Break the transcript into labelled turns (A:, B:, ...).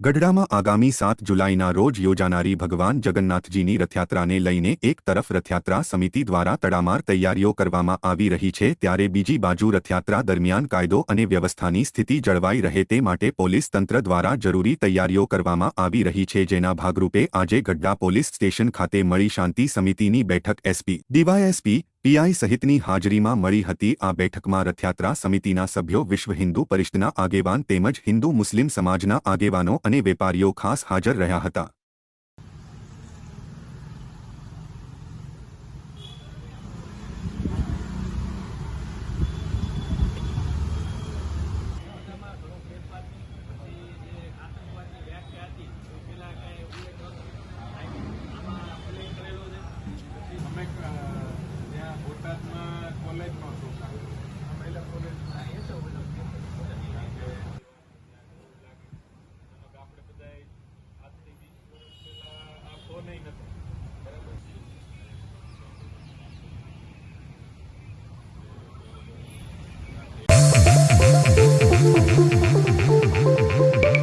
A: ગઢડામાં આગામી સાત જુલાઈના રોજ યોજાનારી ભગવાન જગન્નાથજીની રથયાત્રાને લઈને એક તરફ રથયાત્રા સમિતિ દ્વારા તડામાર તૈયારીઓ કરવામાં આવી રહી છે, ત્યારે બીજી બાજુ રથયાત્રા દરમિયાન કાયદો અને વ્યવસ્થાની સ્થિતિ જળવાઈ રહે તે માટે પોલીસ તંત્ર દ્વારા જરૂરી તૈયારીઓ કરવામાં આવી રહી છે, જેના ભાગરૂપે આજે ગઢડા પોલીસ સ્ટેશન ખાતે મળી શાંતિ સમિતિની બેઠક એસપી ડીવાયએસપી પીઆઈ સહિતની હાજરીમાં મળી હતી આ બેઠકમાં રથયાત્રા સમિતિના સભ્યો વિશ્વ હિન્દુ પરિષદના આગેવાન તેમજ હિન્દુ મુસ્લિમ સમાજના આગેવાનો અને વેપારીઓ ખાસ હાજર રહ્યા હતા.
B: આપણે બધા